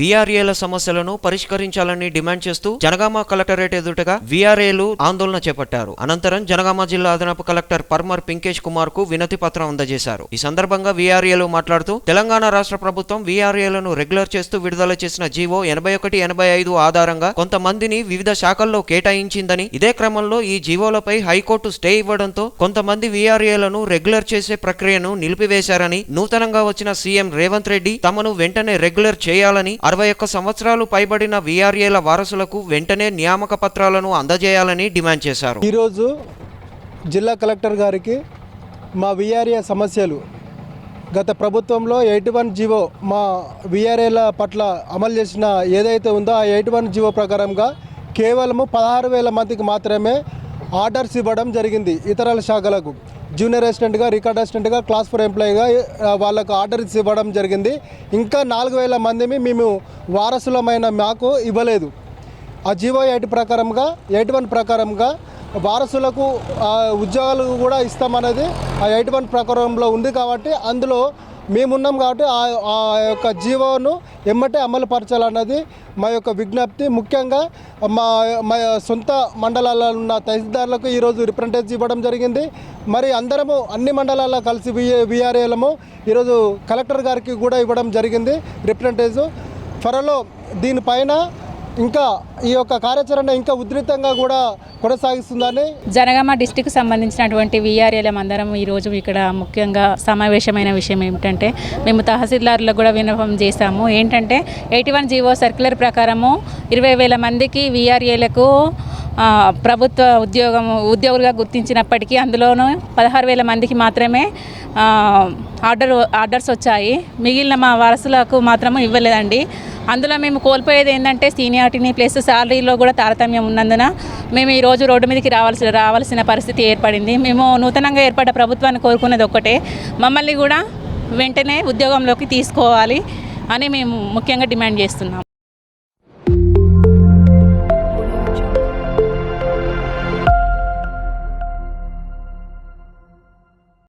వీఆర్ఏల సమస్యలను పరిష్కరించాలని డిమాండ్ చేస్తూ జనగామ కలెక్టరేట్ ఎదుటగా వీఆర్ఏలు ఆందోళన చేపట్టారు. అనంతరం జనగామ జిల్లా అదనపు కలెక్టర్ పర్మర్ పింకేష్ కుమార్కు వినతి పత్రం అందజేశారు. ఈ సందర్భంగా వీఆర్ఏలు మాట్లాడుతూ తెలంగాణ రాష్ట్ర ప్రభుత్వం వీఆర్ఏలను రెగ్యులర్ చేస్తూ విడుదల చేసిన జీవో ఎనభై ఒకటి ఎనభై ఐదు ఆధారంగా కొంతమందిని వివిధ శాఖల్లో కేటాయించిందని ఇదే క్రమంలో ఈ జీవోలపై హైకోర్టు స్టే ఇవ్వడంతో కొంతమంది వీఆర్ఏలను రెగ్యులర్ చేసే ప్రక్రియను నిలిపివేశారని నూతనంగా వచ్చిన సీఎం రేవంత్ రెడ్డి తమను వెంటనే రెగ్యులర్ చేయాలని అరవై ఒక్క సంవత్సరాలు పైబడిన వీఆర్ఏల వారసులకు వెంటనే నియామక పత్రాలను అందజేయాలని డిమాండ్ చేశారు. ఈరోజు జిల్లా కలెక్టర్ గారికి మా విఆర్ఏ సమస్యలు గత ప్రభుత్వంలో ఎయిట్ వన్ జీవో మా విఆర్ఏల పట్ల అమలు చేసిన ఏదైతే ఉందో ఆ ఎయిట్ వన్ జీవో ప్రకారంగా కేవలము పదహారు వేల మందికి మాత్రమే ఆర్డర్స్ ఇవ్వడం జరిగింది ఇతర శాఖలకు. జూనియర్ అసిస్టెంట్గా రికార్డ్ అసిస్టెంట్గా క్లాస్ ఫోర్ ఎంప్లాయీగా వాళ్ళకు ఆర్డర్స్ ఇవ్వడం జరిగింది. ఇంకా నాలుగు వేల మందిని మేము వారసులమైన మాకు ఇవ్వలేదు. ఆ జీవో ఎయిట్ ప్రకారంగా ఎయిట్ వన్ ప్రకారంగా వారసులకు ఆ, ఉద్యోగాలు కూడా ఇస్తామనేది ఆ ఎయిట్ వన్ ప్రకారంలో ఉంది కాబట్టి అందులో మేమున్నాం కాబట్టి ఆ ఆ యొక్క జీవోను ఎమ్మటే అమలు పరచాలన్నది మా యొక్క విజ్ఞప్తి. ముఖ్యంగా మా మా సొంత మండలాల్లో ఉన్న తహసీల్దార్లకు ఈరోజు రిప్రజెంటేషన్ ఇవ్వడం జరిగింది. మరి అందరము అన్ని మండలాల్లో కలిసి విఆర్ఏలము ఈరోజు కలెక్టర్ గారికి కూడా ఇవ్వడం జరిగింది రిప్రజెంటేజ్ త్వరలో దీనిపైన ఇంకా ఈ యొక్క కార్యాచరణ ఇంకా ఉధృతంగా కూడా కొనసాగిస్తుందని జనగామ డిస్టిక్ సంబంధించినటువంటి విఆర్ఏలం అందరం ఈరోజు ఇక్కడ ముఖ్యంగా సమావేశమైన విషయం ఏమిటంటే మేము తహసీల్దారులకు కూడా విన్నపం చేశాము. ఏంటంటే ఎయిటీ వన్ జీవో సర్క్యులర్ ప్రకారము ఇరవై వేల మందికి వీఆర్ఏలకు ప్రభుత్వ ఉద్యోగం ఉద్యోగులుగా గుర్తించినప్పటికీ అందులోనూ పదహారు వేల మందికి మాత్రమే ఆర్డర్ ఆర్డర్స్ వచ్చాయి. మిగిలిన మా వారసులకు మాత్రం ఇవ్వలేదండి. అందులో మేము కోల్పోయేది ఏంటంటే సీనియారిటీని ప్లస్ శాలరీలో కూడా తారతమ్యం ఉన్నందున మేము ఈ రోజు రోడ్డు మీదకి రావాల్సిన రావాల్సిన పరిస్థితి ఏర్పడింది. మేము నూతనంగా ఏర్పడ్డ ప్రభుత్వాన్ని కోరుకునేది ఒక్కటే. మమ్మల్ని కూడా వెంటనే ఉద్యోగంలోకి తీసుకోవాలి అని మేము ముఖ్యంగా డిమాండ్ చేస్తున్నాం.